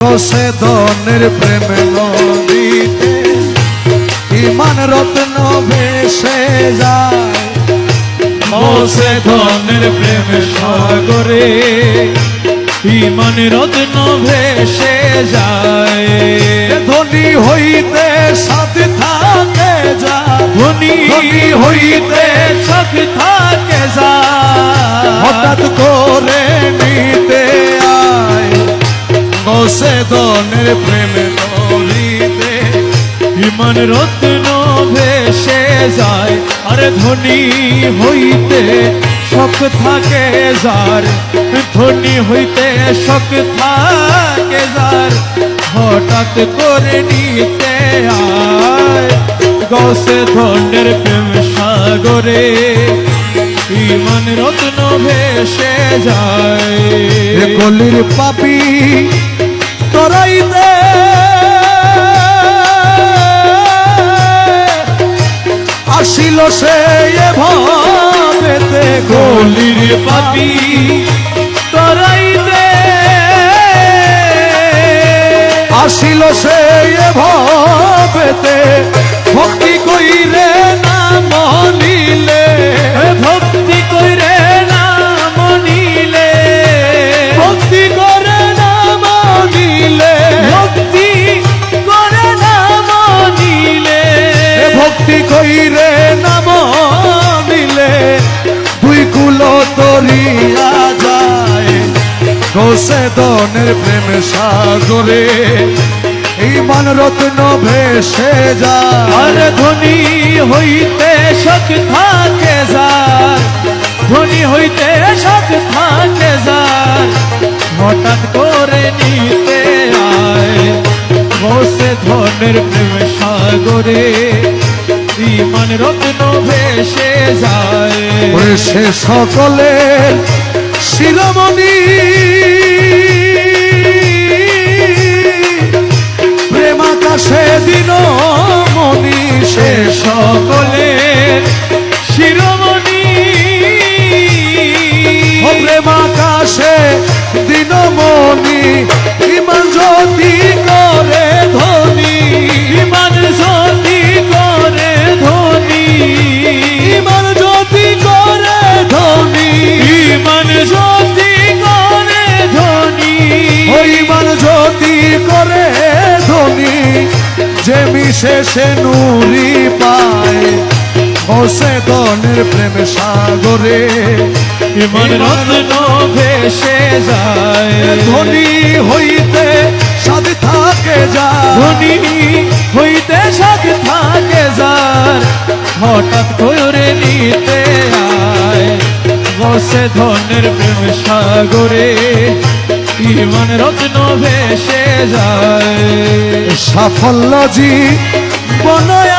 রসে ধনের প্রেম নদীতে ইমান রত্ন ভেসে যায়। মোসে ধনের প্রেম সাগরে ইমান রত্ন ভেসে যায়। ধনী হইতে সাথে থাকে যা ধনী হইতে সখ থাকে যায়। হঠাৎ করে ধনের প্রেম নদীতে ইমান রত্ন ভেসে যায়, আরে ধনী হইতে শখ থাকে যার, ধনী হইতে শখ থাকে যার, হঠাৎ করে নিতে আয়। গসে ধনের প্রেম সাগরে, ইমান রত্ন ভেসে যায়। এ গলির পাপি তোরাইতে। আসিল সে ভাবেতে গলির পাপি তরাইতে। আসিল সে ভাবেতে কইরে না মনিলে দুই কুলো তরিয়া যায়। কোসে দনের প্রেম সাগরে, ইমান রত্ন ভেসে যায়। আর ধনী হইতে শখ থাকে যার, ধনী হইতে শখ থাকে যার। হঠাৎ করে নিতে আয় বসে ধনের প্রেম সাগরে। ইমান রত্ন ভেসে যায়। সে সকলের শিরোমণি। প্রেমাকাশে দিন মনি সে সকলের শিরোমণি। প্রেমাকাশে দিন মনি যে মিশেষে নুরি পায়। বসে দনের প্রেম সাগরে। ইমান রত্ন ভেসে যায়। ধনী হইতে সাথে থাকে যা ধনী হইতে সাথ থাকে যার। হঠাৎ করে নিতে আয়। বসে ধনের প্রেম সাগরে। ইমান রত্ন ভেসে যায়। সাফল্য জি। বনয়